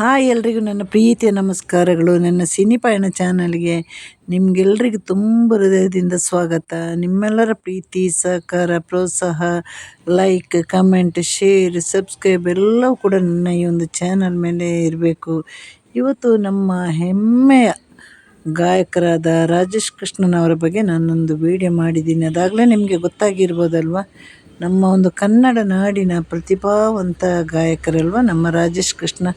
Hi ಎಲ್ರಿಗೂ ನನ್ನ ಪ್ರೀತಿಯ ನಮಸ್ಕಾರಗಳು. ನನ್ನ ಸಿನಿಪಾಯನ ಪಯಣ ಚಾನಲ್ಗೆ ನಿಮಗೆಲ್ರಿಗೂ ತುಂಬ ಹೃದಯದಿಂದ ಸ್ವಾಗತ. ನಿಮ್ಮೆಲ್ಲರ ಪ್ರೀತಿ, ಸಹಕಾರ, ಪ್ರೋತ್ಸಾಹ ಲೈಕ್ ಕಮೆಂಟ್ ಶೇರ್ ಸಬ್ಸ್ಕ್ರೈಬ್ ಎಲ್ಲವೂ ಕೂಡ ನನ್ನ ಈ ಒಂದು ಚಾನಲ್ ಮೇಲೆ ಇರಬೇಕು. ಇವತ್ತು ನಮ್ಮ ಹೆಮ್ಮೆಯ ಗಾಯಕರಾದ ರಾಜೇಶ್ ಕೃಷ್ಣನವರ ಬಗ್ಗೆ ನಾನೊಂದು ವಿಡಿಯೋ ಮಾಡಿದ್ದೀನಿ. ಅದಾಗಲೇ ನಿಮಗೆ ಗೊತ್ತಾಗಿರ್ಬೋದಲ್ವ? ನಮ್ಮ ಒಂದು ಕನ್ನಡ ನಾಡಿನ ಪ್ರತಿಭಾವಂತ ಗಾಯಕರಲ್ವ ನಮ್ಮ ರಾಜೇಶ್ ಕೃಷ್ಣ.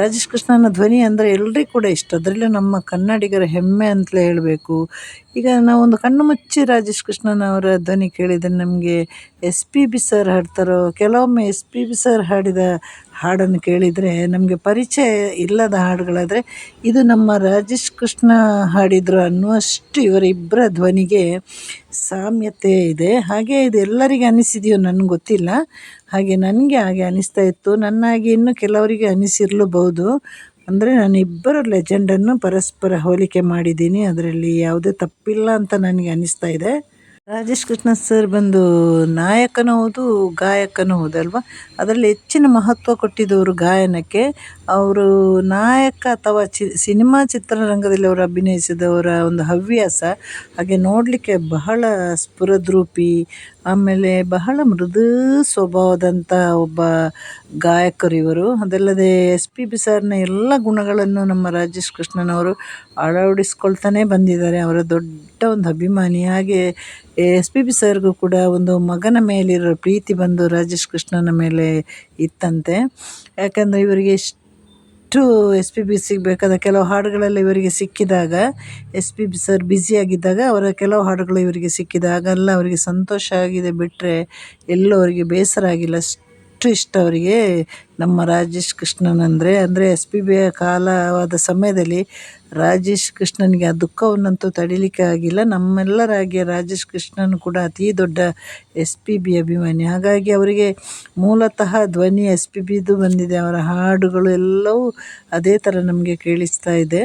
ರಾಜೇಶ್ ಧ್ವನಿ ಅಂದರೆ ಎಲ್ಲರಿಗೂ ಕೂಡ ಇಷ್ಟ. ಅದರಲ್ಲೂ ನಮ್ಮ ಕನ್ನಡಿಗರ ಹೆಮ್ಮೆ ಅಂತಲೇ ಹೇಳಬೇಕು. ಈಗ ನಾವೊಂದು ಕಣ್ಣು ಮುಚ್ಚಿ ರಾಜೇಶ್ ಕೃಷ್ಣನವರ ಧ್ವನಿ ಕೇಳಿದರೆ ನಮಗೆ ಎಸ್ ಪಿ ಬಿ ಸರ್ ಹಾಡ್ತಾರೋ, ಕೆಲವೊಮ್ಮೆ ಎಸ್ ಪಿ ಬಿ ಸರ್ ಹಾಡಿದ ಹಾಡನ್ನು ಕೇಳಿದರೆ ನಮಗೆ ಪರಿಚಯ ಇಲ್ಲದ ಹಾಡುಗಳಾದರೆ ಇದು ನಮ್ಮ ರಾಜೇಶ್ ಕೃಷ್ಣ ಹಾಡಿದರು ಅನ್ನುವಷ್ಟು ಇವರಿಬ್ಬರ ಧ್ವನಿಗೆ ಸಾಮ್ಯತೆ ಇದೆ. ಹಾಗೆ ಇದು ಎಲ್ಲರಿಗೆ ಅನಿಸಿದೆಯೋ ನನಗೆ ಗೊತ್ತಿಲ್ಲ. ಹಾಗೆ ನನಗೆ ಹಾಗೆ ಅನಿಸ್ತಾ ಇತ್ತು. ನನ್ನ ಹಾಗೆ ಇನ್ನೂ ಕೆಲವರಿಗೆ ಅನಿಸಿರಲೂಬಹುದು. ಅಂದರೆ ನಾನು ಇಬ್ಬರು ಲೆಜೆಂಡನ್ನು ಪರಸ್ಪರ ಹೋಲಿಕೆ ಮಾಡಿದ್ದೀನಿ. ಅದರಲ್ಲಿ ಯಾವುದೇ ತಪ್ಪಿಲ್ಲ ಅಂತ ನನಗೆ ಅನಿಸ್ತಾ ಇದೆ. ರಾಜೇಶ್ ಕೃಷ್ಣ ಸರ್ ಬಂದು ನಾಯಕನೂ ಹೌದು, ಗಾಯಕನೂ ಹೌದು ಅಲ್ವಾ ಅದರಲ್ಲಿ ಹೆಚ್ಚಿನ ಮಹತ್ವ ಕೊಟ್ಟಿದ್ದವರು ಗಾಯನಕ್ಕೆ. ಅವರು ನಾಯಕ ಅಥವಾ ಚಿ, ಸಿನಿಮಾ ಚಿತ್ರರಂಗದಲ್ಲಿ ಅವರು ಅಭಿನಯಿಸಿದವರ ಒಂದು ಹವ್ಯಾಸ, ಹಾಗೆ ನೋಡಲಿಕ್ಕೆ ಬಹಳ ಸ್ಫುರದ್ರೂಪಿ, ಆಮೇಲೆ ಬಹಳ ಮೃದು ಸ್ವಭಾವದಂಥ ಒಬ್ಬ ಗಾಯಕರು ಇವರು. ಅದಲ್ಲದೆ ಎಸ್ ಪಿ ಬಿ ಸರ್ನ ಎಲ್ಲ ಗುಣಗಳನ್ನು ನಮ್ಮ ರಾಜೇಶ್ ಕೃಷ್ಣನವರು ಅಳವಡಿಸ್ಕೊಳ್ತಾನೆ ಬಂದಿದ್ದಾರೆ. ಅವರ ದೊಡ್ಡ ಒಂದು ಅಭಿಮಾನಿ. ಹಾಗೆ ಎಸ್ ಪಿ ಬಿ ಸರ್ಗೂ ಕೂಡ ಒಂದು ಮಗನ ಮೇಲಿರೋ ಪ್ರೀತಿ ಬಂದು ರಾಜೇಶ್ ಕೃಷ್ಣನ ಮೇಲೆ ಇತ್ತಂತೆ. ಯಾಕಂದರೆ ಇವರಿಗೆ ಎಷ್ಟು ಎಸ್ ಪಿ ಬಿ ಸಿಗಬೇಕಾದ ಕೆಲವು ಹಾಡುಗಳೆಲ್ಲ ಇವರಿಗೆ ಸಿಕ್ಕಿದಾಗ ಎಸ್ ಪಿ ಬಿ ಸರ್ ಬ್ಯುಸಿಯಾಗಿದ್ದಾಗ ಅವರ ಕೆಲವು ಹಾಡುಗಳು ಇವರಿಗೆ ಸಿಕ್ಕಿದಾಗೆಲ್ಲ ಅವರಿಗೆ ಸಂತೋಷ ಆಗಿದೆ ಬಿಟ್ಟರೆ ಎಲ್ಲೂ ಅವರಿಗೆ ಬೇಸರ ಆಗಿಲ್ಲ. ಇಷ್ಟ ಅವರಿಗೆ. ನಮ್ಮ ರಾಜೇಶ್ ಕೃಷ್ಣನ್ ಅಂದರೆ ಅಂದರೆ ಎಸ್ ಪಿ ಬಿಯ ಕಾಲವಾದ ಸಮಯದಲ್ಲಿ ರಾಜೇಶ್ ಕೃಷ್ಣನಿಗೆ ಆ ದುಃಖವನ್ನಂತೂ ತಡಿಲಿಕ್ಕೆ ಆಗಿಲ್ಲ. ನಮ್ಮೆಲ್ಲರಾಗಿ ರಾಜೇಶ್ ಕೃಷ್ಣನ್ ಕೂಡ ಅತೀ ದೊಡ್ಡ ಎಸ್ ಪಿ ಬಿ ಅಭಿಮಾನಿ. ಹಾಗಾಗಿ ಅವರಿಗೆ ಮೂಲತಃ ಧ್ವನಿ ಎಸ್ ಪಿ ಬಿದು ಬಂದಿದೆ. ಅವರ ಹಾಡುಗಳು ಎಲ್ಲವೂ ಅದೇ ಥರ ನಮಗೆ ಕೇಳಿಸ್ತಾ ಇದೆ.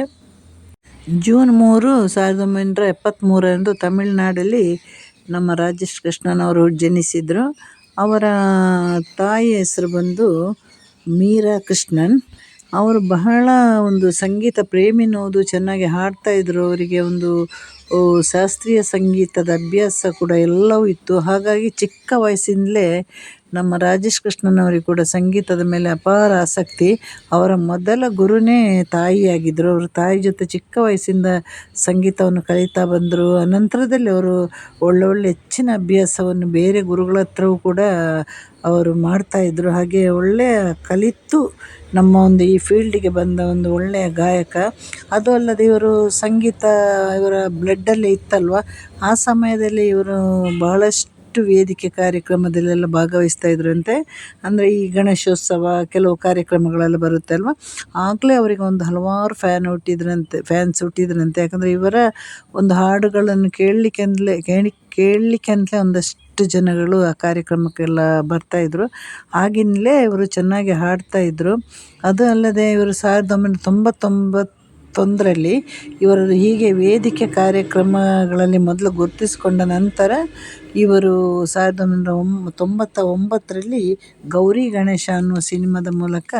ಜೂನ್ ಮೂರು ಸಾವಿರದ ಒಂಬೈನೂರ ಎಪ್ಪತ್ತ್ಮೂರರಂದು ತಮಿಳುನಾಡಲ್ಲಿ ನಮ್ಮ ರಾಜೇಶ್ ಕೃಷ್ಣನವರು ಜನಿಸಿದರು. ಅವರ ತಾಯಿ ಹೆಸರು ಬಂದು ಮೀರಾ ಕೃಷ್ಣನ್. ಅವರು ಬಹಳ ಒಂದು ಸಂಗೀತ ಪ್ರೇಮಿನೋದು ಚೆನ್ನಾಗಿ ಹಾಡ್ತಾಯಿದ್ರು ಅವರಿಗೆ ಒಂದು ಶಾಸ್ತ್ರೀಯ ಸಂಗೀತದ ಅಭ್ಯಾಸ ಕೂಡ ಎಲ್ಲವೂ ಇತ್ತು. ಹಾಗಾಗಿ ಚಿಕ್ಕ ವಯಸ್ಸಿಂದಲೇ ನಮ್ಮ ರಾಜೇಶ್ ಕೃಷ್ಣನವರಿಗೆ ಕೂಡ ಸಂಗೀತದ ಮೇಲೆ ಅಪಾರ ಆಸಕ್ತಿ. ಅವರ ಮೊದಲ ಗುರುನೇ ತಾಯಿಯಾಗಿದ್ದರು ಅವರು ತಾಯಿ ಜೊತೆ ಚಿಕ್ಕ ವಯಸ್ಸಿಂದ ಸಂಗೀತವನ್ನು ಕಲಿತಾ ಬಂದರು. ಅನಂತರದಲ್ಲಿ ಅವರು ಒಳ್ಳೊಳ್ಳೆ ಹೆಚ್ಚಿನ ಅಭ್ಯಾಸವನ್ನು ಬೇರೆ ಗುರುಗಳ ಹತ್ರವೂ ಕೂಡ ಅವರು ಮಾಡ್ತಾಯಿದ್ರು ಹಾಗೆ ಒಳ್ಳೆಯ ಕಲಿತು ನಮ್ಮ ಒಂದು ಈ ಫೀಲ್ಡಿಗೆ ಬಂದ ಒಂದು ಒಳ್ಳೆಯ ಗಾಯಕ. ಅದು ಅಲ್ಲದೆ ಇವರು ಸಂಗೀತ ಇವರ ಬ್ಲಡ್ಡಲ್ಲೇ ಇತ್ತಲ್ವ? ಆ ಸಮಯದಲ್ಲಿ ಇವರು ಬಹಳಷ್ಟು ವೇದಿಕೆ ಕಾರ್ಯಕ್ರಮದಲ್ಲೆಲ್ಲ ಭಾಗವಹಿಸ್ತಾ ಇದ್ರಂತೆ. ಅಂದರೆ ಈ ಗಣೇಶೋತ್ಸವ ಕೆಲವು ಕಾರ್ಯಕ್ರಮಗಳೆಲ್ಲ ಬರುತ್ತೆ ಅಲ್ವ? ಆಗಲೇ ಅವರಿಗೆ ಒಂದು ಹಲವಾರು ಫ್ಯಾನ್ ಹುಟ್ಟಿದ್ರಂತೆ ಫ್ಯಾನ್ಸ್ ಹುಟ್ಟಿದ್ರಂತೆ. ಯಾಕಂದರೆ ಇವರ ಒಂದು ಹಾಡುಗಳನ್ನು ಕೇಳಲಿಕ್ಕೆ ಅಂತಲೇ ಕೇಳಿ ಕೇಳಲಿಕ್ಕೆ ಅಂತಲೇ ಒಂದಷ್ಟು ಜನಗಳು ಆ ಕಾರ್ಯಕ್ರಮಕ್ಕೆಲ್ಲ ಬರ್ತಾಯಿದ್ರು ಆಗಿನಲೇ ಇವರು ಚೆನ್ನಾಗಿ ಹಾಡ್ತಾಯಿದ್ರು ಅದು ಅಲ್ಲದೆ ಇವರು ಸಾವಿರದ ಒಂಬೈನೂರ ತೊಂಬತ್ತೊಂಬತ್ತೊಂದರಲ್ಲಿ ಇವರು ಹೀಗೆ ವೇದಿಕೆ ಕಾರ್ಯಕ್ರಮಗಳಲ್ಲಿ ಮೊದಲು ಗುರುತಿಸಿಕೊಂಡ ನಂತರ ಇವರು ಸಾವಿರದ ಒಂಬೈನೂರ ಒಂಬ ತೊಂಬತ್ತ ಒಂಬತ್ತರಲ್ಲಿ ಗೌರಿ ಗಣೇಶ ಅನ್ನುವ ಸಿನಿಮಾದ ಮೂಲಕ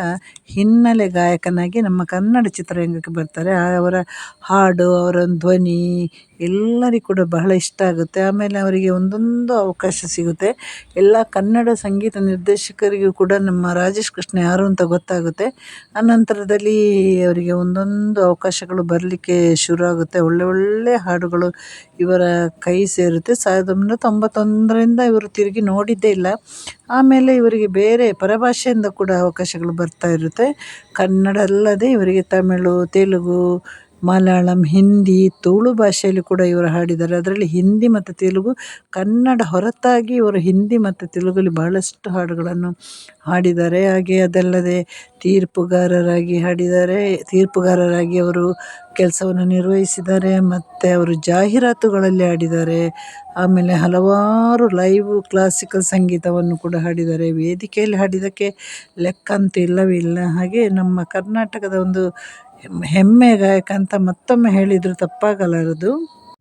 ಹಿನ್ನೆಲೆ ಗಾಯಕನಾಗಿ ನಮ್ಮ ಕನ್ನಡ ಚಿತ್ರರಂಗಕ್ಕೆ ಬರ್ತಾರೆ. ಅವರ ಹಾಡು ಅವರ ಧ್ವನಿ ಎಲ್ಲರಿಗೂ ಕೂಡ ಬಹಳ ಇಷ್ಟ ಆಗುತ್ತೆ. ಆಮೇಲೆ ಅವರಿಗೆ ಒಂದೊಂದು ಅವಕಾಶ ಸಿಗುತ್ತೆ. ಎಲ್ಲ ಕನ್ನಡ ಸಂಗೀತ ನಿರ್ದೇಶಕರಿಗೂ ಕೂಡ ನಮ್ಮ ರಾಜೇಶ್ ಕೃಷ್ಣ ಯಾರು ಅಂತ ಗೊತ್ತಾಗುತ್ತೆ. ಅನಂತರದಲ್ಲಿ ಅವರಿಗೆ ಒಂದೊಂದು ಅವಕಾಶಗಳು ಬರಲಿಕ್ಕೆ ಶುರು ಆಗುತ್ತೆ. ಒಳ್ಳೆ ಒಳ್ಳೆ ಹಾಡುಗಳು ಇವರ ಕೈ ಸೇರುತ್ತೆ. ಸಾವಿರದ ಒಂಬೈನೂರ ತೊಂಬತ್ತೊಂದರಿಂದ ಇವರು ತಿರುಗಿ ನೋಡಿದ್ದೇ ಇಲ್ಲ. ಆಮೇಲೆ ಇವರಿಗೆ ಬೇರೆ ಪರಭಾಷೆಯಿಂದ ಕೂಡ ಅವಕಾಶಗಳು ಬರ್ತಾ ಇರುತ್ತೆ. ಕನ್ನಡ ಅಲ್ಲದೆ ಇವರಿಗೆ ತಮಿಳು, ತೆಲುಗು ಮಲಯಾಳಂ, ಹಿಂದಿ, ತುಳು ಭಾಷೆಯಲ್ಲಿ ಕೂಡ ಇವರು ಹಾಡಿದ್ದಾರೆ. ಅದರಲ್ಲಿ ಹಿಂದಿ ಮತ್ತು ತೆಲುಗು, ಕನ್ನಡ ಹೊರತಾಗಿ ಇವರು ಹಿಂದಿ ಮತ್ತು ತೆಲುಗಲ್ಲಿ ಬಹಳಷ್ಟು ಹಾಡುಗಳನ್ನು ಹಾಡಿದ್ದಾರೆ. ಹಾಗೆ ಅದಲ್ಲದೆ ತೀರ್ಪುಗಾರರಾಗಿ ಹಾಡಿದ್ದಾರೆ. ತೀರ್ಪುಗಾರರಾಗಿ ಅವರು ಕೆಲಸವನ್ನು ನಿರ್ವಹಿಸಿದ್ದಾರೆ ಮತ್ತು ಅವರು ಜಾಹೀರಾತುಗಳಲ್ಲಿ ಹಾಡಿದ್ದಾರೆ. ಆಮೇಲೆ ಹಲವಾರು ಲೈವ್ ಕ್ಲಾಸಿಕಲ್ ಸಂಗೀತವನ್ನು ಕೂಡ ಹಾಡಿದ್ದಾರೆ. ವೇದಿಕೆಯಲ್ಲಿ ಹಾಡಿದ್ದಕ್ಕೆ ಲೆಕ್ಕ ಅಂತೂ ಇಲ್ಲವೇ ಇಲ್ಲ. ಹಾಗೆ ನಮ್ಮ ಕರ್ನಾಟಕದ ಒಂದು ಹೆಮ್ಮೆಯ ಗಾಯಕ ಅಂತ ಮತ್ತೊಮ್ಮೆ ಹೇಳಿದ್ರು ತಪ್ಪಾಗಲಾರದು.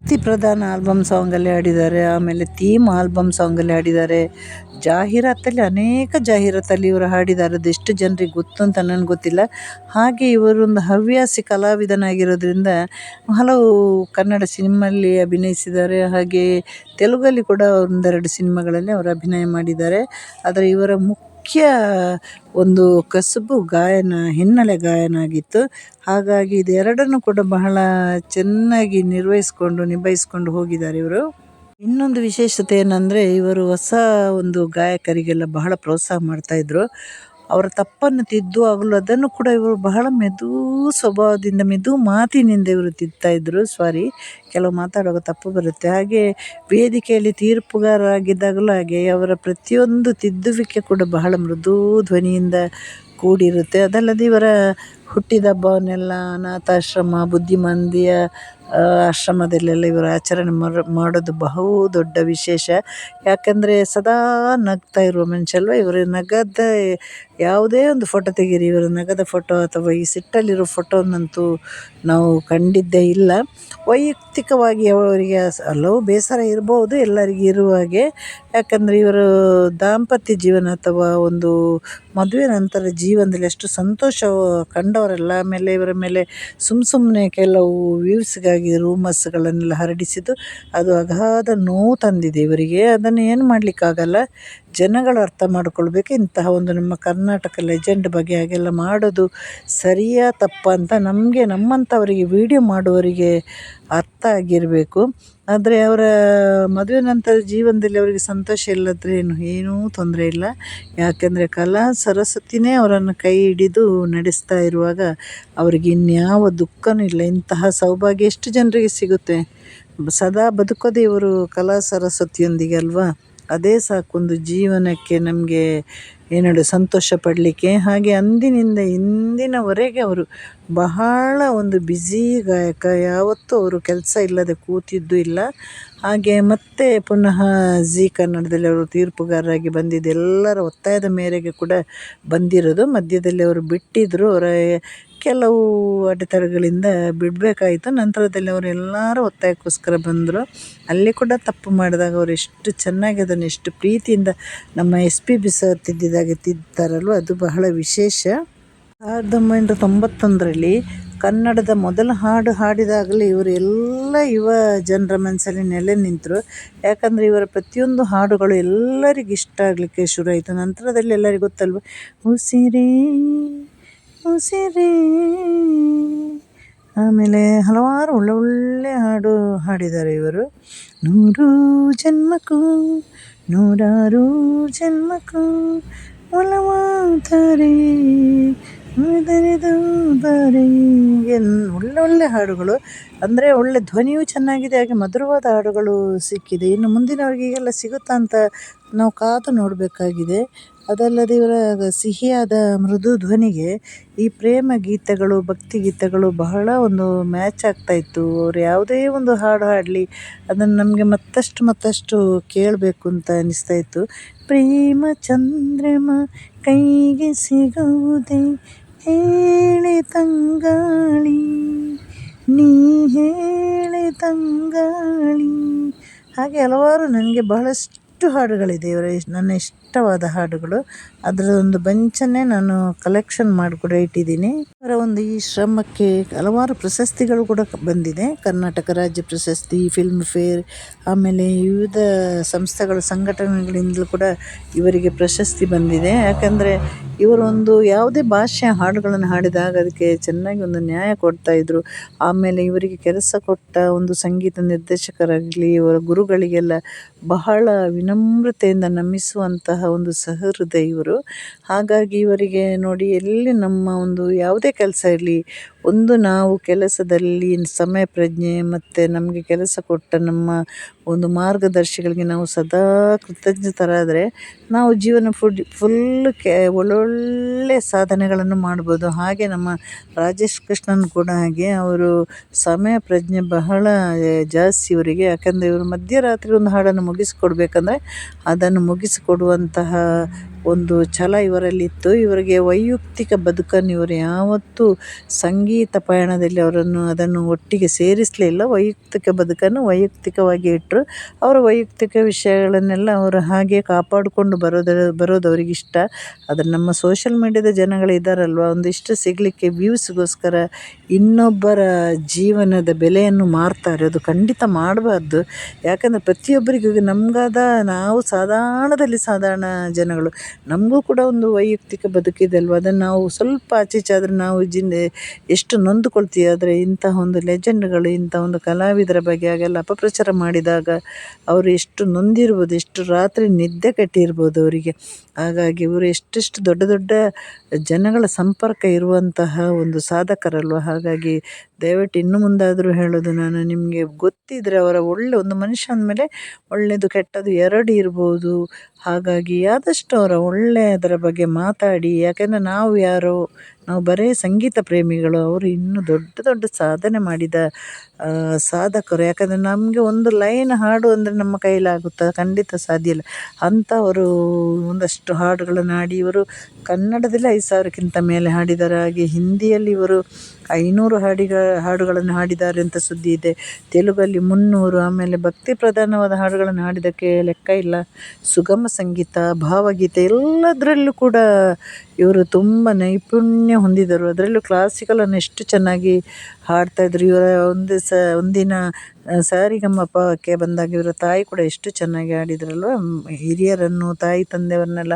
ಭಕ್ತಿ ಪ್ರಧಾನ ಆಲ್ಬಮ್ ಸಾಂಗಲ್ಲಿ ಹಾಡಿದ್ದಾರೆ, ಆಮೇಲೆ ಥೀಮ್ ಆಲ್ಬಮ್ ಸಾಂಗಲ್ಲಿ ಹಾಡಿದ್ದಾರೆ. ಜಾಹೀರಾತಲ್ಲಿ ಅನೇಕ ಜಾಹೀರಾತಲ್ಲಿ ಇವರು ಹಾಡಿದ್ದಾರೆ ಅದೆಷ್ಟು ಜನರಿಗೆ ಗೊತ್ತು ಅಂತ ನನಗೆ ಗೊತ್ತಿಲ್ಲ. ಹಾಗೆ ಇವರೊಂದು ಹವ್ಯಾಸಿ ಕಲಾವಿದನಾಗಿರೋದ್ರಿಂದ ಹಲವು ಕನ್ನಡ ಸಿನಿಮಲ್ಲಿ ಅಭಿನಯಿಸಿದ್ದಾರೆ, ಹಾಗೆ ತೆಲುಗಲ್ಲಿ ಕೂಡ ಒಂದೆರಡು ಸಿನಿಮಾಗಳಲ್ಲಿ ಅವರು ಅಭಿನಯ ಮಾಡಿದ್ದಾರೆ. ಆದರೆ ಇವರ ಮುಖ್ಯ ಒಂದು ಕಸುಬು ಗಾಯನ, ಹಿನ್ನೆಲೆ ಗಾಯನ ಆಗಿತ್ತು. ಹಾಗಾಗಿ ಇದೆರಡನ್ನು ಕೂಡ ಬಹಳ ಚೆನ್ನಾಗಿ ನಿರ್ವಹಿಸ್ಕೊಂಡು, ನಿಭಾಯಿಸ್ಕೊಂಡು ಹೋಗಿದ್ದಾರೆ ಇವರು. ಇನ್ನೊಂದು ವಿಶೇಷತೆ ಏನಂದರೆ, ಇವರು ಹೊಸ ಒಂದು ಗಾಯಕರಿಗೆಲ್ಲ ಬಹಳ ಪ್ರೋತ್ಸಾಹ ಮಾಡ್ತಾಯಿದ್ರು ಅವರ ತಪ್ಪನ್ನು ತಿದ್ದು ಆಗಲು ಅದನ್ನು ಕೂಡ ಇವರು ಬಹಳ ಮೆದು ಸ್ವಭಾವದಿಂದ, ಮೆದು ಮಾತಿನಿಂದ ಇವರು ತಿದ್ತಾಯಿದ್ರು ಸಾರಿ ಕೆಲವು ಮಾತಾಡುವಾಗ ತಪ್ಪು ಬರುತ್ತೆ. ಹಾಗೆ ವೇದಿಕೆಯಲ್ಲಿ ತೀರ್ಪುಗಾರರಾಗಿದ್ದಾಗಲೂ ಹಾಗೆ ಅವರ ಪ್ರತಿಯೊಂದು ತಿದ್ದುವಿಕೆ ಕೂಡ ಬಹಳ ಮೃದು ಧ್ವನಿಯಿಂದ ಕೂಡಿರುತ್ತೆ. ಅದಲ್ಲದೆ ಇವರ ಹುಟ್ಟಿದ ಹಬ್ಬವನ್ನೆಲ್ಲ ಅನಾಥಾಶ್ರಮ, ಬುದ್ಧಿಮಂದಿಯ ಆಶ್ರಮದಲ್ಲೆಲ್ಲ ಇವರು ಆಚರಣೆ ಮರ, ಮಾಡೋದು ಬಹು ದೊಡ್ಡ ವಿಶೇಷ. ಯಾಕಂದರೆ ಸದಾ ನಗ್ತಾ ಇರುವ ಮನುಷ್ಯ ಅಲ್ವಾ? ಇವರು ನಗದ ಯಾವುದೇ ಒಂದು ಫೋಟೋ ತೆಗೀರಿ, ಇವರು ನಗದ ಫೋಟೋ ಅಥವಾ ಈ ಸಿಟ್ಟಲ್ಲಿರೋ ಫೋಟೋನಂತೂ ನಾವು ಕಂಡಿದ್ದೇ ಇಲ್ಲ. ವೈಯಕ್ತಿಕವಾಗಿ ಅವರಿಗೆ ಹಲವು ಬೇಸರ ಇರಬಹುದು ಎಲ್ಲರಿಗೂ ಇರುವ ಹಾಗೆ. ಯಾಕಂದರೆ ಇವರು ದಾಂಪತ್ಯ ಜೀವನ ಅಥವಾ ಒಂದು ಮದುವೆ ನಂತರ ಜೀವನದಲ್ಲಿ ಎಷ್ಟು ಸಂತೋಷ ಕಂಡವರಲ್ಲ ಆಮೇಲೆ ಇವರ ಮೇಲೆ ಸುಮ್ಮ ಸುಮ್ಮನೆ ಕೆಲವು ವ್ಯೂವ್ಸ್ಗಾಗಿ ರೂಮರ್ಸ್ಗಳನ್ನೆಲ್ಲ ಹರಡಿಸಿದ್ದು, ಅದು ಅಗಾಧ ನೋವು ತಂದಿದೆ ಇವರಿಗೆ. ಅದನ್ನು ಏನು ಮಾಡಲಿಕ್ಕಾಗಲ್ಲ. ಜನಗಳು ಅರ್ಥ ಮಾಡಿಕೊಳ್ಬೇಕು. ಇಂತಹ ಒಂದು ನಮ್ಮ ಕರ್ನಾಟಕ ಲೆಜೆಂಡ್ ಬಗ್ಗೆ ಹಾಗೆಲ್ಲ ಮಾಡೋದು ಸರಿಯಾ ತಪ್ಪ ಅಂತ ನಮಗೆ ನಮ್ಮಂಥವರಿಗೆ ವೀಡಿಯೋ ಮಾಡುವವರಿಗೆ ಅರ್ಥ ಆಗಿರಬೇಕು. ಆದರೆ ಅವರ ಮದುವೆ ನಂತರ ಜೀವನದಲ್ಲಿ ಅವರಿಗೆ ಸಂತೋಷ ಇಲ್ಲದ್ರೆ ಏನು? ಏನೂ ತೊಂದರೆ ಇಲ್ಲ. ಯಾಕೆಂದರೆ ಕಲಾ ಸರಸ್ವತಿನೇ ಅವರನ್ನು ಕೈ ಹಿಡಿದು ನಡೆಸ್ತಾ ಇರುವಾಗ ಅವರಿಗೆ ಇನ್ಯಾವ ದುಃಖವೂ ಇಲ್ಲ. ಇಂತಹ ಸೌಭಾಗ್ಯ ಎಷ್ಟು ಜನರಿಗೆ ಸಿಗುತ್ತೆ? ಸದಾ ಬದುಕೋದೇ ಇವರು ಕಲಾ ಸರಸ್ವತಿಯೊಂದಿಗೆ ಅಲ್ವಾ? ಅದೇ ಸಾಕೊಂದು ಜೀವನಕ್ಕೆ ನಮಗೆ ಏನು ಸಂತೋಷ ಪಡಲಿಕ್ಕೆ. ಹಾಗೆ ಅಂದಿನಿಂದ ಇಂದಿನವರೆಗೆ ಅವರು ಬಹಳ ಒಂದು ಬ್ಯುಸಿ ಗಾಯಕ. ಯಾವತ್ತೂ ಅವರು ಕೆಲಸ ಇಲ್ಲದೆ ಕೂತಿದ್ದು ಇಲ್ಲ. ಹಾಗೆ ಮತ್ತೆ ಪುನಃ ಜೀ ಕನ್ನಡದಲ್ಲಿ ಅವರು ತೀರ್ಪುಗಾರರಾಗಿ ಬಂದಿದ್ದು ಎಲ್ಲರ ಒತ್ತಾಯದ ಮೇರೆಗೆ ಕೂಡ ಬಂದಿರೋದು. ಮಧ್ಯದಲ್ಲಿ ಅವರು ಬಿಟ್ಟಿದ್ದರು ಅವರ ಕೆಲವು ಅಡೆತಡೆಗಳಿಂದ ಬಿಡಬೇಕಾಯಿತು. ನಂತರದಲ್ಲಿ ಅವರೆಲ್ಲರೂ ಒತ್ತಾಯಕ್ಕೋಸ್ಕರ ಬಂದರು. ಅಲ್ಲಿ ಕೂಡ ತಪ್ಪು ಮಾಡಿದಾಗ ಅವರು ಎಷ್ಟು ಚೆನ್ನಾಗಿ ಅದನ್ನು ಎಷ್ಟು ಪ್ರೀತಿಯಿಂದ ನಮ್ಮ ಎಸ್ ಪಿ ಬಿ ಸರ್ ತಿದ್ದಿದಾಗ ತಿದ್ದಾರಲ್ವ ಅದು ಬಹಳ ವಿಶೇಷ. ಸಾವಿರದ ಒಂಬೈನೂರ ತೊಂಬತ್ತೊಂದರಲ್ಲಿ ಕನ್ನಡದ ಮೊದಲ ಹಾಡು ಹಾಡಿದಾಗಲೇ ಇವರು ಎಲ್ಲ ಯುವ ಜನರ ಮನಸ್ಸಲ್ಲಿ ನೆಲೆ ನಿಂತರು. ಯಾಕಂದರೆ ಇವರ ಪ್ರತಿಯೊಂದು ಹಾಡುಗಳು ಎಲ್ಲರಿಗೂ ಇಷ್ಟ ಆಗಲಿಕ್ಕೆ ಆಯಿತು. ನಂತರದಲ್ಲಿ ಎಲ್ಲರಿಗೂ ಗೊತ್ತಲ್ವ ಉಸಿರೇ ಉಸಿರೇ. ಆಮೇಲೆ ಹಲವಾರು ಒಳ್ಳೆ ಒಳ್ಳೆ ಹಾಡು ಹಾಡಿದ್ದಾರೆ ಇವರು. ನೂರು ಜನ್ಮಕ್ಕೂ, ನೂರಾರು ಜನ್ಮಕ್ಕೂ ಒಲವಾದರೆ ಬಾರೆ ಒಳ್ಳೊಳ್ಳೆ ಹಾಡುಗಳು ಅಂದರೆ ಒಳ್ಳೆ ಧ್ವನಿಯೂ ಚೆನ್ನಾಗಿದೆ, ಹಾಗೆ ಮಧುರವಾದ ಹಾಡುಗಳು ಸಿಕ್ಕಿದೆ. ಇನ್ನು ಮುಂದಿನವರಿಗೆ ಈಗೆಲ್ಲ ಸಿಗುತ್ತಾ ಅಂತ ನಾವು ಕಾದು ನೋಡಬೇಕಾಗಿದೆ. ಅದಲ್ಲದೆ ಇವರ ಸಿಹಿಯಾದ ಮೃದು ಧ್ವನಿಗೆ ಈ ಪ್ರೇಮ ಗೀತೆಗಳು, ಭಕ್ತಿ ಗೀತೆಗಳು ಬಹಳ ಒಂದು ಮ್ಯಾಚ್ ಆಗ್ತಾಯಿತ್ತು ಅವರು ಯಾವುದೇ ಒಂದು ಹಾಡು ಹಾಡಲಿ ಅದನ್ನು ನಮಗೆ ಮತ್ತಷ್ಟು ಮತ್ತಷ್ಟು ಕೇಳಬೇಕು ಅಂತ ಅನ್ನಿಸ್ತಾ ಇತ್ತು. ಪ್ರೇಮ ಚಂದ್ರಮ ಕೈಗೆ ಸಿಗುವುದೇ ಹೇಳಿ ತಂಗಾಳಿ. ನೀ ಹೇಳಿ ತಂಗಾಳಿ. ಹಾಗೆ ಹಲವಾರು ನನಗೆ ಬಹಳಷ್ಟು ಹಾಡುಗಳಿದೆ ಇವರ. ನನ್ನ ಇಷ್ಟವಾದ ಹಾಡುಗಳು. ಅದರ ಒಂದು ಬಂಚನ್ನೇ ನಾನು ಕಲೆಕ್ಷನ್ ಮಾಡಿ ಕೂಡ ಇಟ್ಟಿದ್ದೀನಿ. ಅವರ ಒಂದು ಈ ಶ್ರಮಕ್ಕೆ ಹಲವಾರು ಪ್ರಶಸ್ತಿಗಳು ಕೂಡ ಬಂದಿದೆ. ಕರ್ನಾಟಕ ರಾಜ್ಯ ಪ್ರಶಸ್ತಿ ಫಿಲ್ಮ್ ಫೇರ್ ಆಮೇಲೆ ವಿವಿಧ ಸಂಸ್ಥೆಗಳ ಸಂಘಟನೆಗಳಿಂದಲೂ ಕೂಡ ಇವರಿಗೆ ಪ್ರಶಸ್ತಿ ಬಂದಿದೆ. ಯಾಕಂದರೆ ಇವರೊಂದು ಯಾವುದೇ ಭಾಷೆಯ ಹಾಡುಗಳನ್ನು ಹಾಡಿದಾಗ ಅದಕ್ಕೆ ಚೆನ್ನಾಗಿ ಒಂದು ನ್ಯಾಯ ಕೊಡ್ತಾ ಇದ್ರು. ಆಮೇಲೆ ಇವರಿಗೆ ಕೆಲಸ ಕೊಟ್ಟ ಒಂದು ಸಂಗೀತ ನಿರ್ದೇಶಕರಾಗಲಿ, ಇವರ ಗುರುಗಳಿಗೆಲ್ಲ ಬಹಳ ವಿನಮ್ರತೆಯಿಂದ ನಮಿಸುವಂತಹ ಒಂದು ಸಹೃದಯ ಇವರು ಹಾಗಾಗಿ ಇವರಿಗೆ ನೋಡಿ ಎಲ್ಲಿ ನಮ್ಮ ಒಂದು ಯಾವುದೇ ಕೆಲಸ ಇರಲಿ ಒಂದು ನಾವು ಕೆಲಸದಲ್ಲಿ ಸಮಯ ಪ್ರಜ್ಞೆ ಮತ್ತು ನಮಗೆ ಕೆಲಸ ಕೊಟ್ಟ ನಮ್ಮ ಒಂದು ಮಾರ್ಗದರ್ಶಿಗಳಿಗೆ ನಾವು ಸದಾ ಕೃತಜ್ಞತರಾದರೆ ನಾವು ಜೀವನ ಫುಡ್ ಫುಲ್ ಕೆ ಒಳ್ಳೊಳ್ಳೆ ಸಾಧನೆಗಳನ್ನು ಮಾಡ್ಬೋದು. ಹಾಗೆ ನಮ್ಮ ರಾಜೇಶ್ ಕೃಷ್ಣನ್ ಕೂಡ ಹಾಗೆ ಅವರು ಸಮಯ ಪ್ರಜ್ಞೆ ಬಹಳ ಜಾಸ್ತಿ ಇವರಿಗೆ ಯಾಕಂದರೆ ಇವರು ಮಧ್ಯರಾತ್ರಿ ಒಂದು ಹಾಡನ್ನು ಮುಗಿಸಿಕೊಡ್ಬೇಕಂದ್ರೆ ಅದನ್ನು ಮುಗಿಸಿಕೊಡುವಂತಹ ಒಂದು ಛಲ ಇವರಲ್ಲಿತ್ತು. ಇವರಿಗೆ ವೈಯಕ್ತಿಕ ಬದುಕನ್ನು ಇವರು ಯಾವತ್ತೂ ಸಂಗೀತ ಪಯಣದಲ್ಲಿ ಅವರನ್ನು ಅದನ್ನು ಒಟ್ಟಿಗೆ ಸೇರಿಸಲಿಲ್ಲ ವೈಯಕ್ತಿಕ ಬದುಕನ್ನು ವೈಯಕ್ತಿಕವಾಗಿ ಇಟ್ಟರು ಅವರ ವೈಯಕ್ತಿಕ ವಿಷಯಗಳನ್ನೆಲ್ಲ ಅವರು ಹಾಗೆ ಕಾಪಾಡಿಕೊಂಡು ಬರೋದು ಬರೋದು ಅವರಿಗಿಷ್ಟ. ಆದರೆ ನಮ್ಮ ಸೋಷಿಯಲ್ ಮೀಡ್ಯಾದ ಜನಗಳಿದ್ದಾರಲ್ವ ಒಂದಿಷ್ಟು ಸಿಗಲಿಕ್ಕೆ ವ್ಯೂಸ್ಗೋಸ್ಕರ ಇನ್ನೊಬ್ಬರ ಜೀವನದ ಬೆಲೆಯನ್ನು ಮಾರ್ತಾರೆ. ಅದು ಖಂಡಿತ ಮಾಡಬಾರ್ದು. ಯಾಕಂದರೆ ಪ್ರತಿಯೊಬ್ಬರಿಗೂ ನಮಗಾದ ನಾವು ಸಾಧಾರಣದಲ್ಲಿ ಸಾಧಾರಣ ಜನಗಳು ನಮಗೂ ಕೂಡ ಒಂದು ವೈಯಕ್ತಿಕ ಬದುಕಿದೆ ಅಲ್ವ? ಅದನ್ನು ನಾವು ಸ್ವಲ್ಪ ಆಚೀಚಾದ್ರೆ ನಾವು ಜಿಂದೆ ಎಷ್ಟು ನೊಂದುಕೊಳ್ತೀವಿ, ಆದರೆ ಇಂತಹ ಒಂದು ಲೆಜೆಂಡ್ಗಳು, ಇಂಥ ಒಂದು ಕಲಾವಿದರ ಬಗ್ಗೆ ಹಾಗೆಲ್ಲ ಅಪಪ್ರಚಾರ ಮಾಡಿದಾಗ ಅವರು ಎಷ್ಟು ನೊಂದಿರ್ಬೋದು, ಎಷ್ಟು ರಾತ್ರಿ ನಿದ್ದೆ ಕಟ್ಟಿರ್ಬೋದು ಅವರಿಗೆ. ಹಾಗಾಗಿ ಇವರು ಎಷ್ಟೆಷ್ಟು ದೊಡ್ಡ ದೊಡ್ಡ ಜನಗಳ ಸಂಪರ್ಕ ಇರುವಂತಹ ಒಂದು ಸಾಧಕರಲ್ವ? ಹಾಗಾಗಿ ದಯವಿಟ್ಟು ಇನ್ನು ಮುಂದಾದರೂ ಹೇಳೋದು ನಾನು ನಿಮಗೆ ಗೊತ್ತಿದ್ದರೆ ಅವರ ಒಳ್ಳೆ ಒಂದು ಮನುಷ್ಯ ಅಂದಮೇಲೆ ಒಳ್ಳೆಯದು ಕೆಟ್ಟದ್ದು ಎರಡು ಇರ್ಬೋದು. ಹಾಗಾಗಿ ಆದಷ್ಟು ಅವರ ಒಳ್ಳೆಯದರ ಬಗ್ಗೆ ಮಾತಾಡಿ ಯಾಕೆಂದರೆ ನಾವು ಯಾರೋ? ನಾವು ಬರೇ ಸಂಗೀತ ಪ್ರೇಮಿಗಳು, ಅವರು ಇನ್ನೂ ದೊಡ್ಡ ದೊಡ್ಡ ಸಾಧನೆ ಮಾಡಿದ ಸಾಧಕರು. ಯಾಕಂದರೆ ನಮಗೆ ಒಂದು ಲೈನ್ ಹಾಡು ಅಂದರೆ ನಮ್ಮ ಕೈಲಾಗುತ್ತಾ? ಖಂಡಿತ ಸಾಧ್ಯ ಇಲ್ಲ. ಅಂಥವರು ಒಂದಷ್ಟು ಹಾಡುಗಳನ್ನು ಹಾಡಿ, ಇವರು ಕನ್ನಡದಲ್ಲಿ ಐದು ಸಾವಿರಕ್ಕಿಂತ ಮೇಲೆ ಹಾಡಿದ್ದಾರೆ. ಹಾಗೆ ಹಿಂದಿಯಲ್ಲಿ ಇವರು ಐನೂರು ಹಾಡಿಗ, ಹಾಡುಗಳನ್ನು ಹಾಡಿದ್ದಾರೆ ಅಂತ ಸುದ್ದಿ ಇದೆ. ತೆಲುಗಲ್ಲಿ ಮುನ್ನೂರು, ಆಮೇಲೆ ಭಕ್ತಿ ಪ್ರಧಾನವಾದ ಹಾಡುಗಳನ್ನು ಹಾಡಿದ್ದಕ್ಕೆ ಲೆಕ್ಕ ಇಲ್ಲ. ಸುಗಮ ಸಂಗೀತ, ಭಾವಗೀತೆ ಎಲ್ಲದರಲ್ಲೂ ಕೂಡ ಇವರು ತುಂಬ ನೈಪುಣ್ಯ ಹೊಂದಿದರು. ಅದರಲ್ಲೂ ಕ್ಲಾಸಿಕಲನ್ನು ಎಷ್ಟು ಚೆನ್ನಾಗಿ ಹಾಡ್ತಾಯಿದ್ರು ಇವರ ಒಂದು ಸ ಒಂದಿನ ಸರಿಗಮಪಕ್ಕೆ ಬಂದಾಗ ಇವರ ತಾಯಿ ಕೂಡ ಎಷ್ಟು ಚೆನ್ನಾಗಿ ಹಾಡಿದ್ರಲ್ವ ಹಿರಿಯರನ್ನು, ತಾಯಿ ತಂದೆಯವರನ್ನೆಲ್ಲ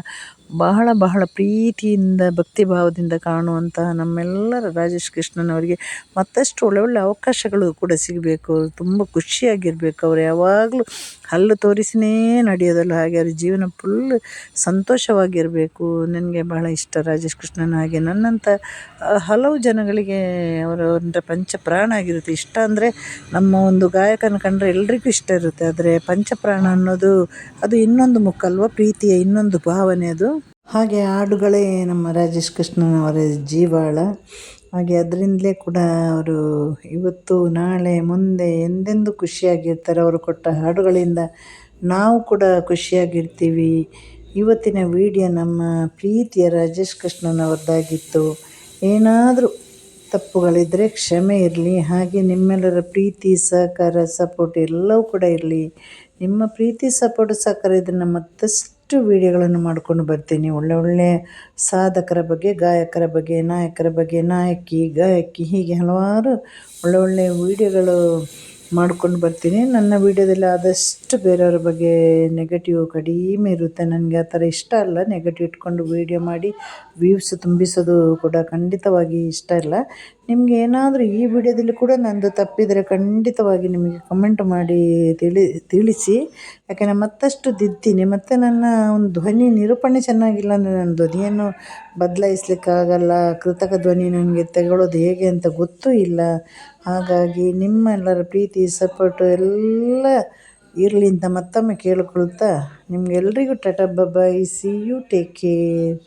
ಬಹಳ ಬಹಳ ಪ್ರೀತಿಯಿಂದ ಭಕ್ತಿ ಭಾವದಿಂದ ಕಾಣುವಂತಹ ನಮ್ಮೆಲ್ಲರ ರಾಜೇಶ್ ಕೃಷ್ಣನವರಿಗೆ ಮತ್ತಷ್ಟು ಒಳ್ಳೆ ಒಳ್ಳೆ ಅವಕಾಶಗಳು ಕೂಡ ಸಿಗಬೇಕು. ತುಂಬ ಖುಷಿಯಾಗಿರಬೇಕು. ಅವರು ಯಾವಾಗಲೂ ಹಲ್ಲು ತೋರಿಸಿನೇ ನಡೆಯೋದಲ್ಲ, ಹಾಗೆ ಅವ್ರ ಜೀವನ ಫುಲ್ ಸಂತೋಷವಾಗಿರಬೇಕು. ನನಗೆ ಬಹಳ ಇಷ್ಟ ರಾಜೇಶ್ ಕೃಷ್ಣನ ಹಾಗೆ. ನನ್ನಂಥ ಹಲವು ಜನಗಳಿಗೆ ಅವರ ಪಂಚ ಪ್ರಾಣ ಆಗಿರುತ್ತೆ. ಇಷ್ಟ ಅಂದರೆ ನಮ್ಮ ಒಂದು ಗಾಯಕನ ಕಂಡರೆ ಎಲ್ರಿಗೂ ಇಷ್ಟ ಇರುತ್ತೆ, ಆದರೆ ಪಂಚಪ್ರಾಣ ಅನ್ನೋದು ಅದು ಇನ್ನೊಂದು ಮುಖ ಪ್ರೀತಿಯ ಇನ್ನೊಂದು ಭಾವನೆ ಅದು. ಹಾಗೆ ಹಾಡುಗಳೇ ನಮ್ಮ ರಾಜೇಶ್ ಕೃಷ್ಣನ್ ಅವರ ಜೀವಾಳ. ಹಾಗೆ ಅದರಿಂದಲೇ ಕೂಡ ಅವರು ಇವತ್ತು, ನಾಳೆ, ಮುಂದೆ ಎಂದೆಂದೂ ಖುಷಿಯಾಗಿರ್ತಾರೆ ಅವರು ಕೊಟ್ಟ ಹಾಡುಗಳಿಂದ. ನಾವು ಕೂಡ ಖುಷಿಯಾಗಿರ್ತೀವಿ. ಇವತ್ತಿನ ವಿಡಿಯೋ ನಮ್ಮ ಪ್ರೀತಿಯ ರಾಜೇಶ್ ಕೃಷ್ಣನ್ ಅವ್ರದ್ದಾಗಿತ್ತು ಏನಾದರೂ ತಪ್ಪುಗಳಿದ್ದರೆ ಕ್ಷಮೆ ಇರಲಿ, ಹಾಗೆ ನಿಮ್ಮೆಲ್ಲರ ಪ್ರೀತಿ, ಸಹಕಾರ ಸಪೋರ್ಟ್ ಎಲ್ಲವೂ ಕೂಡ ಇರಲಿ. ನಿಮ್ಮ ಪ್ರೀತಿ ಸಪೋರ್ಟ್ ಸಹಕಾರ ಇದನ್ನು ಮತ್ತಷ್ಟು ವೀಡಿಯೋಗಳನ್ನು ಮಾಡ್ಕೊಂಡು ಬರ್ತೀನಿ. ಒಳ್ಳೆ ಸಾಧಕರ ಬಗ್ಗೆ, ಗಾಯಕರ ಬಗ್ಗೆ, ನಾಯಕರ ಬಗ್ಗೆ, ನಾಯಕಿ, ಗಾಯಕಿ ಹೀಗೆ ಹಲವಾರು ಒಳ್ಳೆ ವೀಡಿಯೋಗಳು ಮಾಡ್ಕೊಂಡು ಬರ್ತೀನಿ. ನನ್ನ ವೀಡಿಯೋದಲ್ಲಿ ಆದಷ್ಟು ಬೇರೆಯವ್ರ ಬಗ್ಗೆ ನೆಗೆಟಿವ್ ಕಡಿಮೆ ಇರುತ್ತೆ. ನನಗೆ ಆ ಥರ ಇಷ್ಟ ಅಲ್ಲ. ನೆಗೆಟಿವ್ ಇಟ್ಕೊಂಡು ವೀಡಿಯೋ ಮಾಡಿ ವ್ಯೂವ್ಸ್ ತುಂಬಿಸೋದು ಕೂಡ ಖಂಡಿತವಾಗಿ ಇಷ್ಟ ಇಲ್ಲ. ನಿಮಗೆ ಏನಾದರೂ ಈ ವಿಡಿಯೋದಲ್ಲಿ ಕೂಡ ನಂದು ತಪ್ಪಿದರೆ ಖಂಡಿತವಾಗಿ ನಿಮಗೆ ಕಮೆಂಟ್ ಮಾಡಿ ತಿಳಿ, ತಿಳಿಸಿ. ಯಾಕೆಂದರೆ ಮತ್ತಷ್ಟು ದಿದ್ದೀನಿ. ಮತ್ತು ನನ್ನ ಒಂದು ಧ್ವನಿ ನಿರೂಪಣೆ ಚೆನ್ನಾಗಿಲ್ಲ ಅಂದರೆ ನನ್ನ ಧ್ವನಿಯನ್ನು ಬದಲಾಯಿಸ್ಲಿಕ್ಕಾಗಲ್ಲ. ಕೃತಕ ಧ್ವನಿ ನನಗೆ ತಗೊಳ್ಳೋದು ಹೇಗೆ ಅಂತ ಗೊತ್ತೂ ಇಲ್ಲ. ಹಾಗಾಗಿ ನಿಮ್ಮೆಲ್ಲರ ಪ್ರೀತಿ, ಸಪೋರ್ಟು ಎಲ್ಲ ಇರಲಿ ಅಂತ ಮತ್ತೊಮ್ಮೆ ಕೇಳಿಕೊಳ್ತಾ ನಿಮ್ಗೆಲ್ರಿಗೂ tata bye see you take care